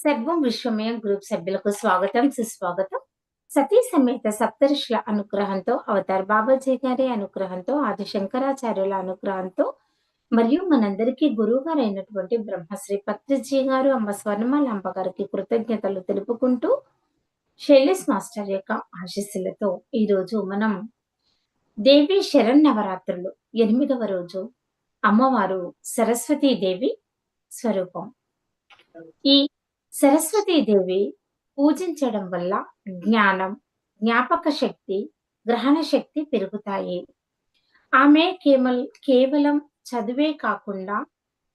సర్వం విశ్వమయం గ్రూప్ సభ్యులకు స్వాగతం సుస్వాగతం. సతీ సమేత సప్తరుషుల అనుగ్రహంతో అవతార్ బాబాజీ గారి అనుగ్రహంతో ఆది శంకరాచార్యుల అనుగ్రహంతో మరియు మనందరికీ గురువు గారు అయినటువంటి బ్రహ్మశ్రీ పత్రిజీ గారు అమ్మ స్వర్ణమాల అమ్మ గారికి కృతజ్ఞతలు తెలుపుకుంటూ శైలేష్ మాస్టర్ యొక్క ఆశీస్సులతో ఈరోజు మనం దేవి శరణ్ నవరాత్రులు ఎనిమిదవ రోజు అమ్మవారు సరస్వతీ దేవి స్వరూపం. ఈ సరస్వతీదేవి పూజించడం వల్ల జ్ఞానం జ్ఞాపక శక్తి గ్రహణ శక్తి పెరుగుతాయి. ఆమె కేవలం కేవలం చదువే కాకుండా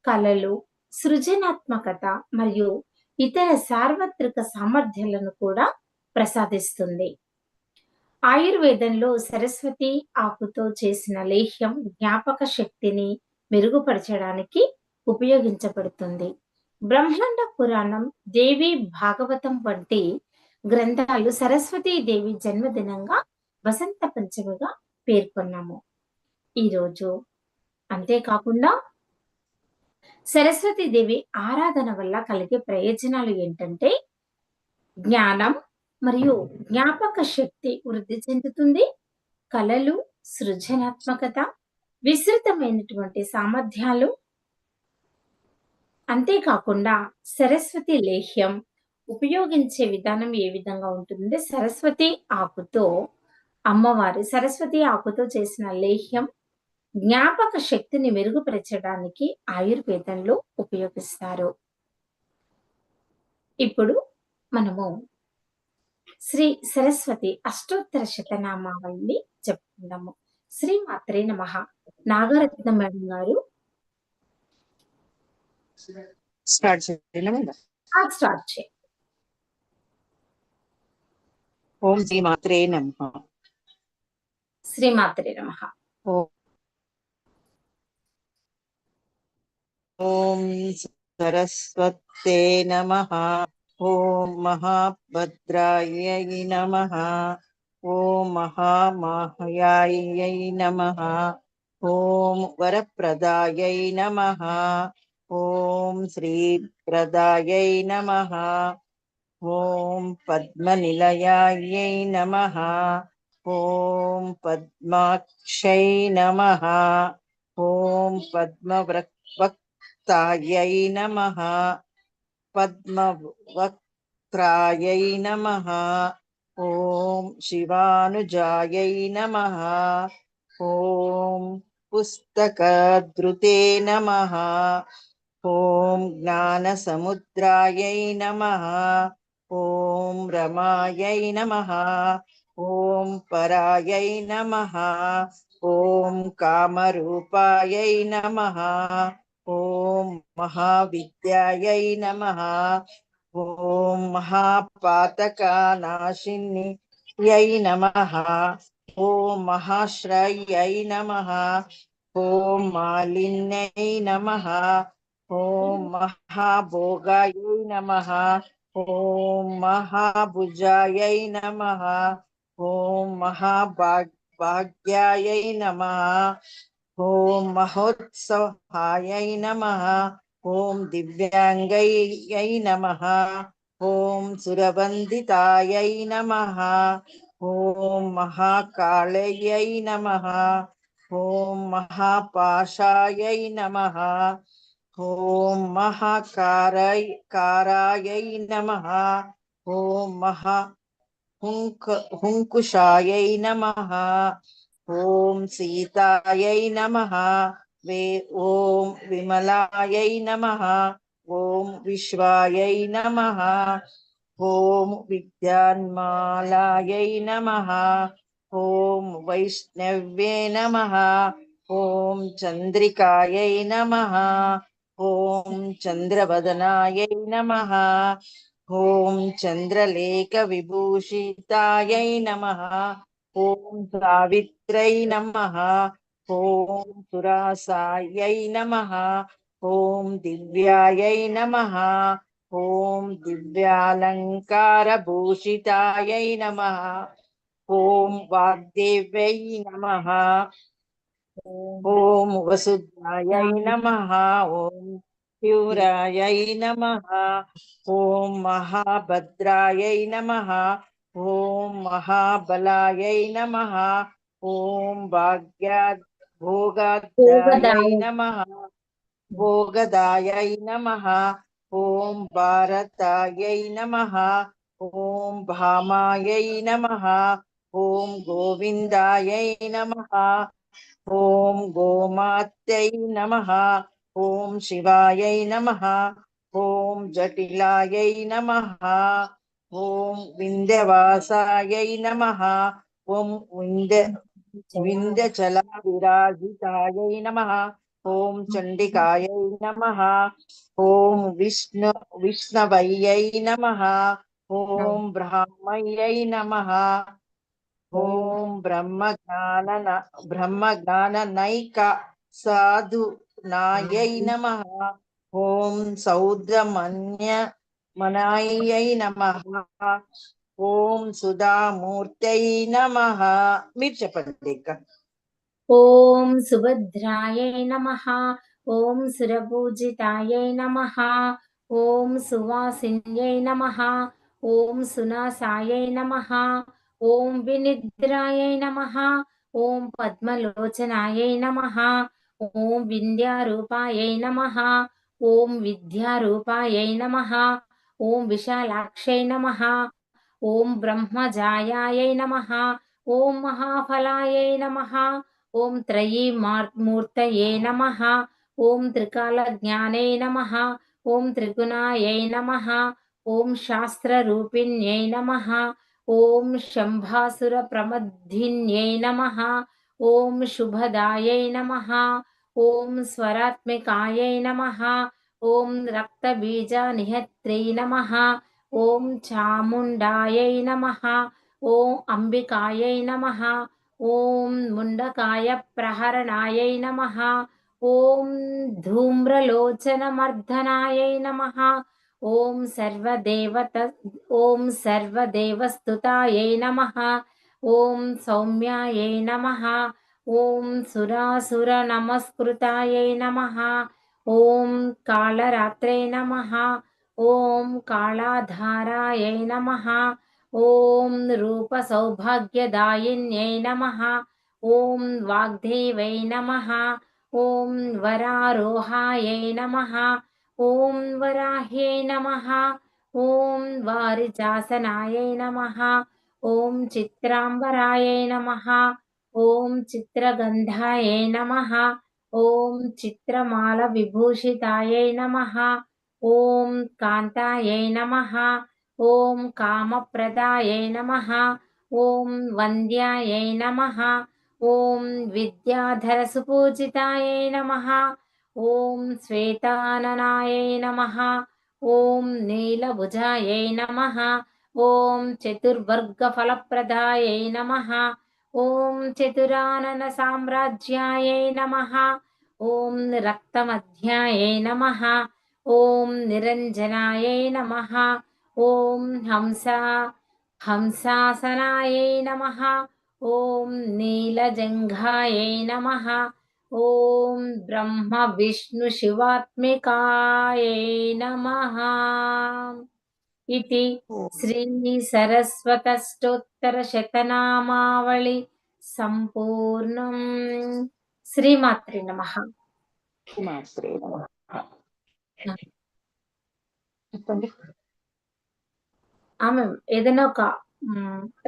కళలు సృజనాత్మకత మరియు ఇతర సార్వత్రిక సామర్థ్యాలను కూడా ప్రసాదిస్తుంది. ఆయుర్వేదంలో సరస్వతి ఆకుతో చేసిన లేహ్యం జ్ఞాపక శక్తిని మెరుగుపరచడానికి ఉపయోగించబడుతుంది. బ్రహ్మాండ పురాణం దేవి భాగవతం వంటి గ్రంథాలు సరస్వతీ దేవి జన్మదినంగా వసంత పంచమిగా పేర్కొన్నాము. ఈరోజు అంతేకాకుండా సరస్వతీ దేవి ఆరాధన వల్ల కలిగే ప్రయోజనాలు ఏంటంటే జ్ఞానం మరియు జ్ఞాపక శక్తి వృద్ధి చెందుతుంది. కళలు సృజనాత్మకత విస్తృతమైనటువంటి సామర్థ్యాలు అంతేకాకుండా సరస్వతి లేహ్యం ఉపయోగించే విధానం ఏ విధంగా ఉంటుందంటే సరస్వతి ఆకుతో అమ్మవారి సరస్వతి ఆకుతో చేసిన లేహ్యం జ్ఞాపక శక్తిని మెరుగుపరచడానికి ఆయుర్వేదంలో ఉపయోగిస్తారు. ఇప్పుడు మనము శ్రీ సరస్వతి అష్టోత్తర శతనామావళిని చెప్పుకుందాము. శ్రీ మాత్రే నమ. నాగరత్న మేడం గారు స్టార్ట్ చేయలేము స్టార్ట్ చేయండి ఓం శ్రీ మాత్రే నమ. శ్రీ మాత్రే నమ. ఓం సరస్వతే నమ. ఓం మహాభద్రాయ నమ. ఓం మహామాహయాయ నమ. ఓం వరప్రదాయ నమ. ఓం శ్రీ శ్రీప్రదాయ నమ. ఓం పద్మనిలయాయ నమ. ఓం పద్మాక్షై నమ. ఓం పద్మవక్తాయై నమ. పద్మవక్త్రాయై నమ. ఓం శివానుజాయై నమ. ఓం పుస్తకధృతే నమ. ఓం జ్ఞానసముద్రాయై నమ. ఓం రమాయై నమ. ఓం పరాయై నమ. ఓం కామరూపాయై నమ. ఓం మహావిద్యాయై నమ. ఓం మహాపాతకానాశిని యై నమ. ఓం మహాశ్రయై నమ. ఓం మాలిన్యై నమ ఓం మహాభోగాయై నమ ఓం మహాభుజాయై నమ ఓం మహాభాగ్యాయై నమ ఓం మహోత్సవాయై నమ ఓం దివ్యాంగై నమ ఓం సురవందితాయై నమ ఓం మహాకాళయ్యై నమ ఓం మహాపాశాయై నమ ఓం మహాకారై కారాయై నమ. ఓం మహా హుంక హుంకుషాయై నమ. ఓం సీతాయై నమ. వే ఓం విమలాయై నమ. ఓం విశ్వాయై నమ. ఓం విద్యాన్మాలాయై నమ. ఓం వైష్ణవ్యే నమ. ఓం చంద్రికాయై నమ. ఓం చంద్రవదనాయై నమ. ఓం చంద్రలేఖ విభూషితాయై నమ. ఓం సావిత్రై నమ. ఓం సురాసాయై నమ. ఓం దివ్యాయై నమ. ఓం దివ్యాలంకారభూషితాయై నమ. ఓం వాగ్దేవ్యై ओम वसुधायै नमः ओम शिवराय नमः ओम महाभद्राय नमः ओम महाबलाय नमः ओम भाग्याय भोगादायै नमः, भोगदायै नमः, ॐ भारतायै नमः, ॐ भामायै नमः, ॐ गोविन्दायै नमः ॐ गोमात्यै नमः, ॐ शिवायै नमः, ॐ जटिलायै नमः, ॐ विन्ध्यवासायै नमः, ॐ विन्ध्य विन्ध्यचलविराजितायै नमः, ॐ नमः, ॐ विष्णु विष्णवयै नमः, ॐ ब्राह्मयै नमः ఓం బ్రహ్మ జ్ఞాన బ్రహ్మ జ్ఞాన నైక సాధు నాయై నమ. ఓం సౌద్రమన్య మనాయై నమ. ఓం సుధామూర్తై నమ. మీరు చెప్పండి ఇక ఓం సుభద్రాయ నమ. ఓం సురపూజితాయై నమ. ఓం సువాసిన్యై నమ. ఓం సునాసాయ నమ. ఓం వినిద్రాయై నమ ఓం పద్మలోచనాయై నమ ఓం వింధ్యారూపాయై నమ ఓం విద్యారూపాయై నమ ఓం విశాలాక్షై నమ ఓం బ్రహ్మజాయాయై నమ ఓం మహాఫలాయై నమ ఓం త్రయీ మూర్తయే నమ ఓం త్రికాల జ్ఞానై నమ ఓం త్రిగుణాయై నమ ఓం శాస్త్రరూపిణ్యై నమ ॐ शम्भासुरप्रमद्धिन्यै नमः। ॐ शुभदायै नमः। ॐ स्वरात्मिकायै नमः। ॐ रक्तबीजानिहत्र्यय नमः। ॐ चामुण्डायै नमः। ॐ अम्बिकायै नमः। ॐ मुण्डकायप्रहरणाय नमः। ॐ धूम्रलोचनमर्दनायै नमः। ॐ सर्वदेवत ॐ सर्वदेवस्तुतायै नमः। ॐ सौम्यायै नमः। ॐ सुरासुरनमस्कृतायै नमः। ॐ कालरात्रे नमः। ॐ कालाधारायै नमः। ॐ रूपसौभाग्यदायिन्यै नमः। ॐ वाग्देवै नमः। ॐ वरारोहायै नमः। ॐ वराह्यय नमः। ॐ वारिजासनायै नमः। ॐ चित्राम्बरायै नमः। ॐ चित्रगन्धायै नमः। ॐ चित्रमालविभूषितायै नमः। ॐ कान्तायै नमः। ॐ कामप्रदायै नमः। ॐ वन्द्यायै नमः। ॐ विद्याधरसुपूजितायै नमः। ॐ श्वेताननायै नमः ॐ नीलभुजायै नमः ॐ चतुर्वर्गफलप्रदायै नमः ॐ चतुराननसाम्राज्यायै नमः ॐ रक्तमध्यायै नमः ॐ निरञ्जनायै नमः ॐ हंसा हंसासनायै नमः ॐ नीलजङ्घायै नमः ఓం బ్రహ్మ విష్ణు శివాత్మికాయై నమ ఇది శ్రీ సరస్వతష్టోత్తర శతనామావళి సంపూర్ణం. శ్రీమాత్రి నమ. ఆమె ఏదైనా ఒక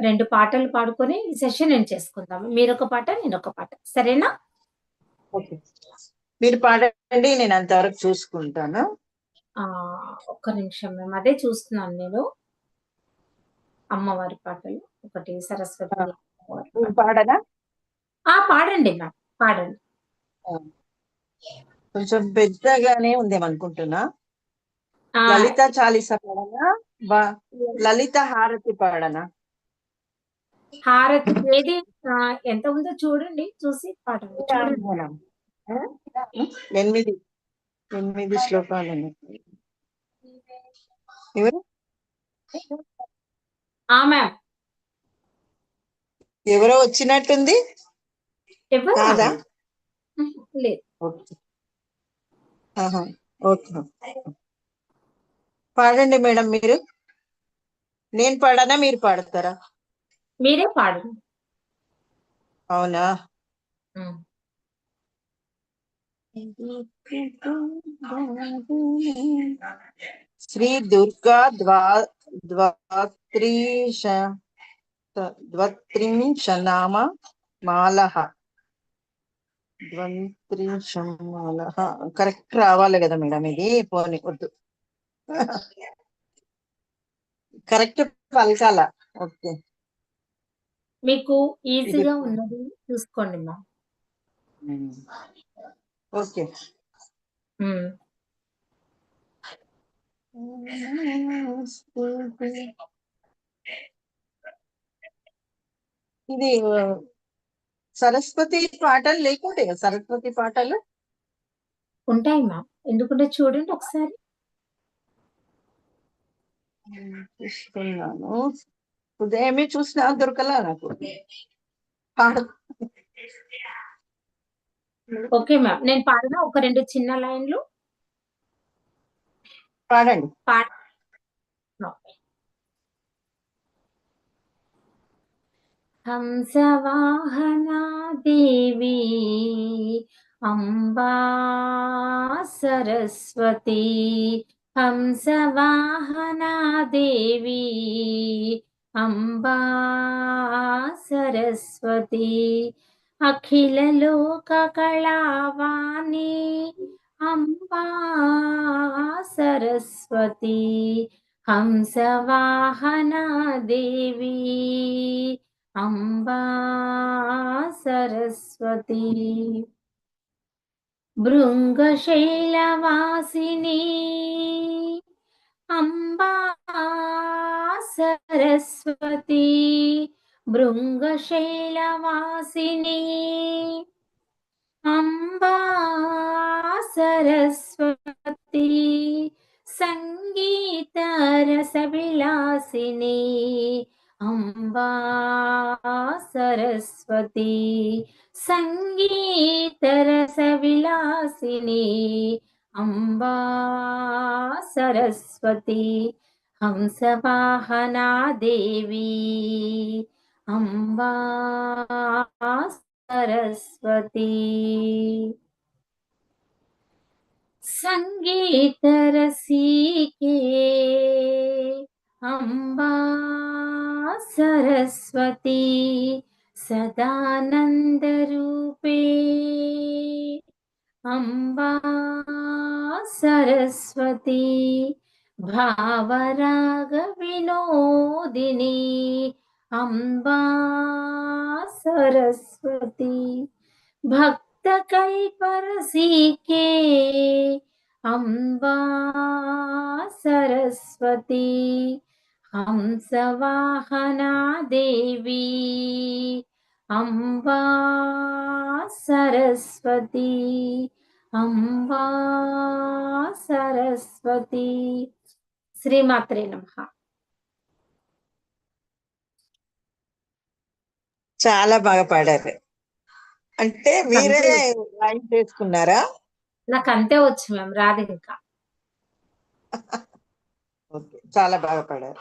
రెండు పాటలు పాడుకొని సెషన్ నేను చేసుకుందాం. మీరు ఒక పాట నేను ఒక పాట. సరేనా? మీరు పాడండి నేను అంతవరకు చూసుకుంటాను. ఆ ఒక్క నిమిషం మేము అదే చూస్తున్నాను నేను. అమ్మవారి పాటలు. ఒకటి సరస్వతి. పాడనా? ఆ పాడండి మ్యామ్. పాడండి. కొంచెం పెద్దగానే ఉందేమనుకుంటున్నా? లలిత చాలీస పాడనా? లలిత హారతి పాడనా? హారతి ఏది? ఎంత ఉందో చూడండి చూసి. ఆ? ఎనిమిది ఎనిమిది శ్లోకాలు. ఎవరు? మ్యామ్. ఎవరో వచ్చినట్టుంది? కాదా. ఓకే. పాడండి మేడం మీరు. నేను పాడానా మీరు పాడతారా? మీరే పాడండి అవునా. శ్రీ దుర్గా ద్వా ద్వాత్రీష ద్వత్రింశ నామ మాలహ. ద్వంత్రింశం మాలహ కరెక్ట్ రావాలి కదా మేడం ఇది పోనీ వద్దు. కరెక్ట్ పలకాల ఓకే. మీకు ఈజీగా ఉన్నది చూసుకోండి మా. ఓకే. ఇది సరస్వతి పాటలు లేకుంటే సరస్వతి పాటలు? ఉంటాయి మా. ఎందుకంటే చూడండి ఒకసారి. చూస్తున్నాను ఉదయమే చూసినా దొరకలా నాకు? Okay ma'am. నేను పాడిన? ఒక రెండు చిన్న లైన్లు? పాడండి. పాడ హంసవాహనా దేవి అంబా సరస్వతి హంసవాహనా దేవి అంబా సరస్వతి అఖిల లోక కళావాణి. అంబా సరస్వతి హంసవాహనా దేవి. అంబా సరస్వతి భృంగశైలవాసిని అంబా సరస్వతి భృంగశైలవాసిని అంబా సరస్వతి సంగీత రసవిలాసిని. అంబా సరస్వతి సంగీత రసవిలాసిని. हंसवाहना देवी अम्बा सरस्वती। सङ्गीतरसिके अम्बा सरस्वती सदानन्दरूपे। अम्बा सरस्वती సదానంద అంబా సరస్వతి భావరాగ వినోదిని అంబా సరస్వతి భక్త కైపరసీకే అంబా సరస్వతి హంసవాహనా దేవి అంబా సరస్వతి అంబా సరస్వతి శ్రీమాత్రే నమః. చాలా బాగా పాడారు. అంటే మీరే లైన్ చేసుకున్నారా? నాకు అంతే వచ్చు మ్యామ్ రాదు ఇంకా. చాలా బాగా పాడారు.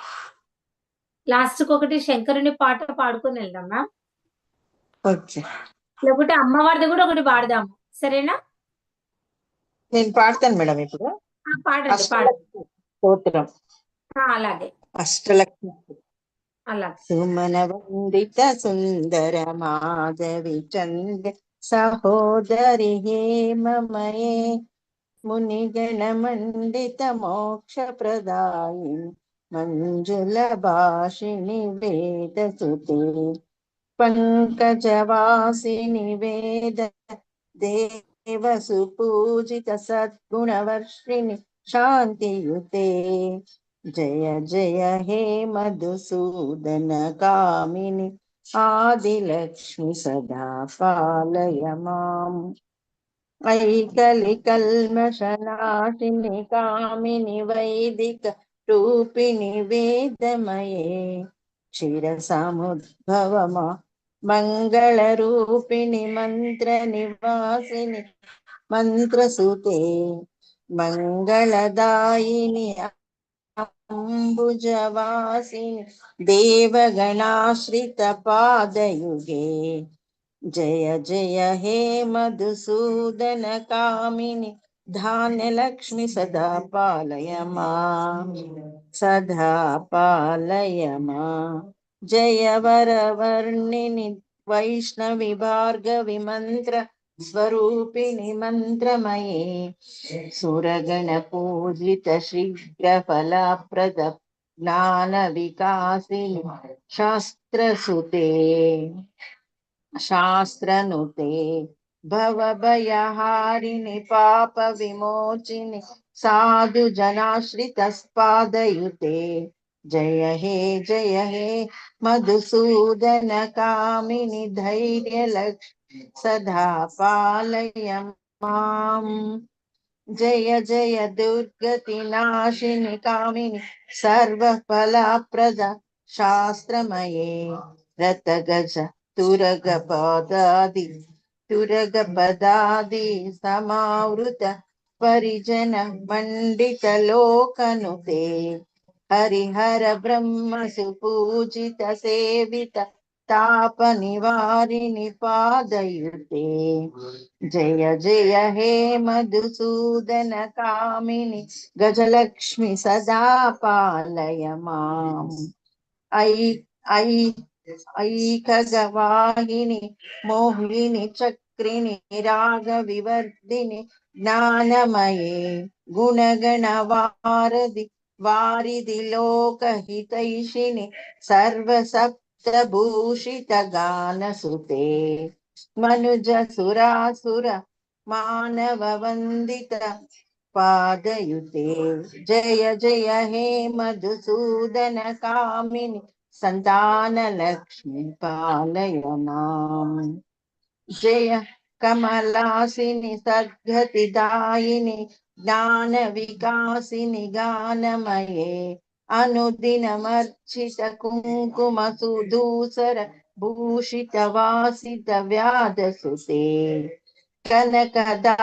లాస్ట్కి ఒకటి శంకరుని పాట పాడుకొని వెళ్దాం మ్యామ్. ఓకే. లేకుంటే అమ్మవారిది కూడా ఒకటి పాడదాము. సరేనా? నేను పాడతాను మేడం ఇప్పుడు. పాడండి పాడండి. స్తోత్రం. అలాగే. అష్టలక్ష్మి. సుమన వందిత సుందర మాధవి చంద్ర సహోదరి హేమమయే మునిగణ మండిత మోక్ష ప్రదాయిని మంజుల భాషిణి వేద సుతే పంకజవాసిని వేద దేవ సుపూజిత సద్గుణవర్షిణి శాంతియుతే జయ జయ హే మధుసూదన కామిని ఆదిలక్ష్మి సదా పాలయ మాం ఐకలి కల్మషనాశిని కామిని వైదిక రూపిణి వేదమయే. క్షీర సముద్భవమా మంగళ మంగళదాయిని అంబుజవాసిని దేవగణాశ్రిత పాదయుగే. జయ జయ హే మధుసూదన కామిని ధాన్యలక్ష్మి సదా పాలయమా. సదా పాలయమా. జయ వరవర్ణిని వైష్ణవి భార్గవి మంత్ర स्वरूपिणि मन्त्रमये। सुरगणपूजितशीघ्रफलाप्रद ज्ञानविकासिनि शास्त्रसुते। शास्त्रनुते। भवभयहारिणि पापविमोचिनि। साधुजनाश्रितस्पादयुते जय हे जय हे मधुसूदन मधुसूदनकामिनि धैर्यलक्ष्मि। స్పాదయుతే జయ హే జయ హే మధుసూదన కామిని ధైర్య లక్ష్మి సదా పాలయ మాం జయ జయ దుర్గతి నాశిని కామిని సర్వ ఫలప్రద శాస్త్రమయే రత గజ తురగ పదాది తురగ పదాది సమావృత పరిజన మండిత లోకనుతే హరిహర బ్రహ్మ సుపూజిత సేవిత తాప నివారిణి పాదయుతే జయ జయ హే మధుసూదన కామిని सभूषितगानसुते। मनुजसुरासुर मानववन्दित पादयुते। जय जय हे मधुसूदन संतान लक्ष्मी पालय नाम जय कमलासिनि ज्ञान विकासिनी गानमये। సప్తభూషిత గానసుతే మనుజ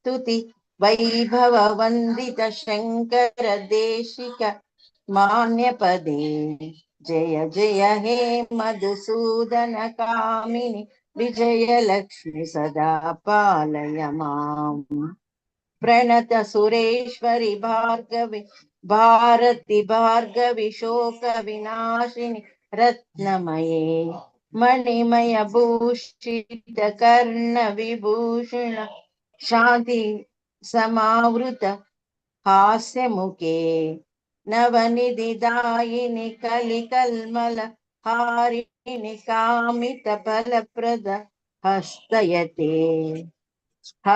సురాసుర మానవ వందిత పాదయుతే జయ జయ హే మధుసూదన కామిని సంతాన లక్ష్మి పాలయ మాం జయ కమలాసిని సద్గతి దాయిని జ్ఞాన వికాసిని గానమయే అనుదినమర్చిత కుంకుమ సుదూసర భూషిత వాసిత వ్యాధసుతే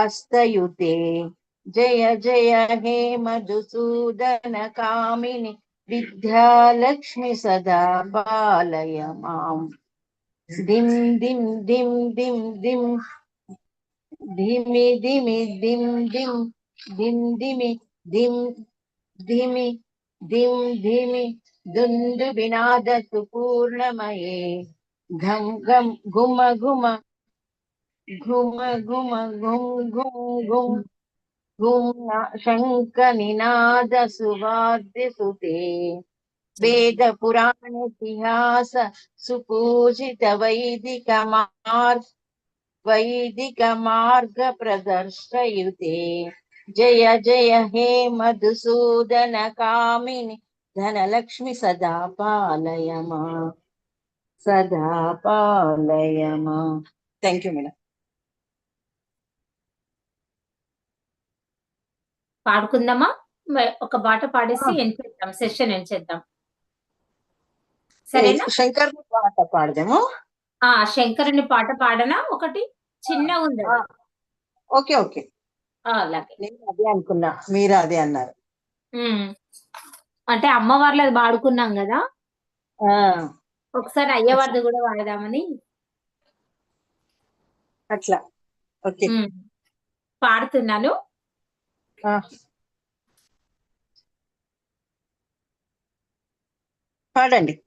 కనకదార जय जय हे मधुसूदन कामिनि, विद्यालक्ष्मी सदा पालय माम्। दिम दिम दिम दिं दिं धिमि दिम दिम दिं दिं दिमि दिं धिमि दिं धिमि दुन्दुबिनादतु पूर्णमये घं घं घुम घुम घुम घुम घुम घुम घुम। शङ्खनिनादसुवाद्यसुते वेदपुराणेतिहास सुपूजित वैदिक वैदिक मार्ग प्रदर्शयुते जय जय, हे मधुसूदन कामिनि धनलक्ष्मि सदा पालय मा। सदा पालय मा। थैंक यू मैडम పాడుకుందామా? ఒక పాట పాడేసి ఎండ్ చేద్దాం సెషన్ ఎండ్ చేద్దాం. సరేనా? శంకర్ పాట పాడదాము. ఆ శంకరుని పాట పాడనా? ఒకటి చిన్న ఉంది. Okay okay. అలాగే. నేను అదే అనుకున్నా మీరు అదే అన్నారు. అంటే అమ్మవార్లు అది పాడుకున్నాం కదా? ఆ. ఒకసారి అయ్యవారిది కూడా వాడదామని అట్లా. ఓకే. పాడుతున్నాను. పాడండి.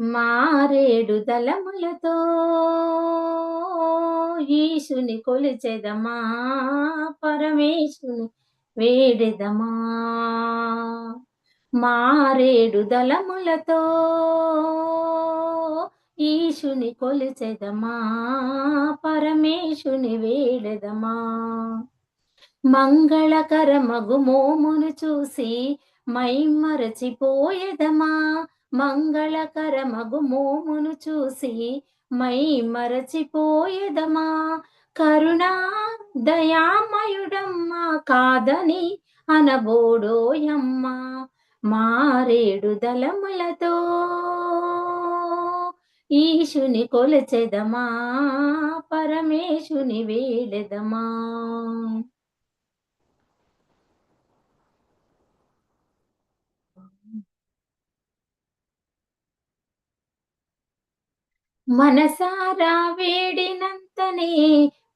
మారేడు దళములతో ఈశుని కొలిచెదమా? పరమేశుని వేడెదమా? మారేడు దళములతో ఈశుని కొలిచెదమా? పరమేశుని వేడెదమా? మంగళకర మగుమోమును చూసి మై మరచిపోయేదమా? మంగళకరమగు మోమును చూసి మై మరచిపోయేదమా? కరుణా దయామయుడమ్మా కాదని అనబోడోయమ్మా మారేడు దళములతో ఈశుని కొలచెదమా? పరమేశుని వేడెదమా మనసారా వేడినంతనే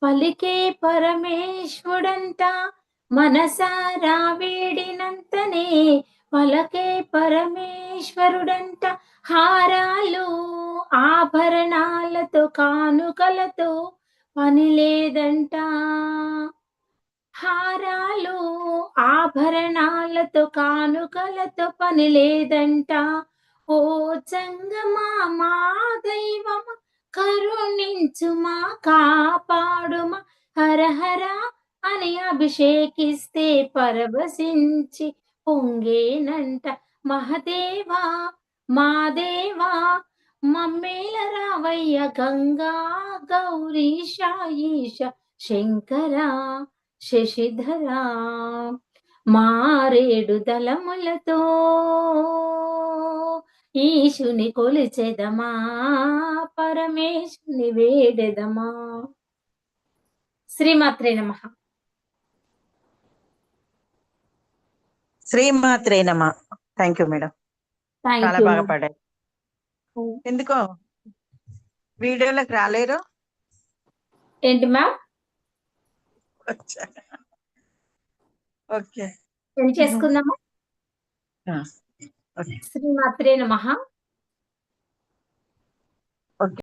పలికే పరమేశ్వడంట మనసారా వేడినంతనే పలకే పరమేశ్వరుడంట. హారాలు ఆభరణాలతో కానుకలతో పని లేదంట హారాలు ఆభరణాలతో కానుకలతో పని లేదంట ఓ చంగమా మా దైవమా కరుణించుమా కాపాడుమా హరహర అని అభిషేకిస్తే పరవశించి పొంగేనంట. మహదేవా మా దేవా మమ్మేల రావయ్య గంగా గౌరీశ ఈశ శంకర శశిధర మారేడు దళములతో ఈశుని కొలిచెదమా? పరమేశుని వేడెదమా? శ్రీమాత్రే నమ. శ్రీమాత్రే నమ. థ్యాంక్ యూ మేడం చాలా బాగా పాడారు. ఎందుకో? వీడియోలోకి రాలేరు? ఏంటి మ్యామ్? ఓకే. ఏం చేసుకుందామా ఆ, ఓకే. శ్రీమాత్రే నమ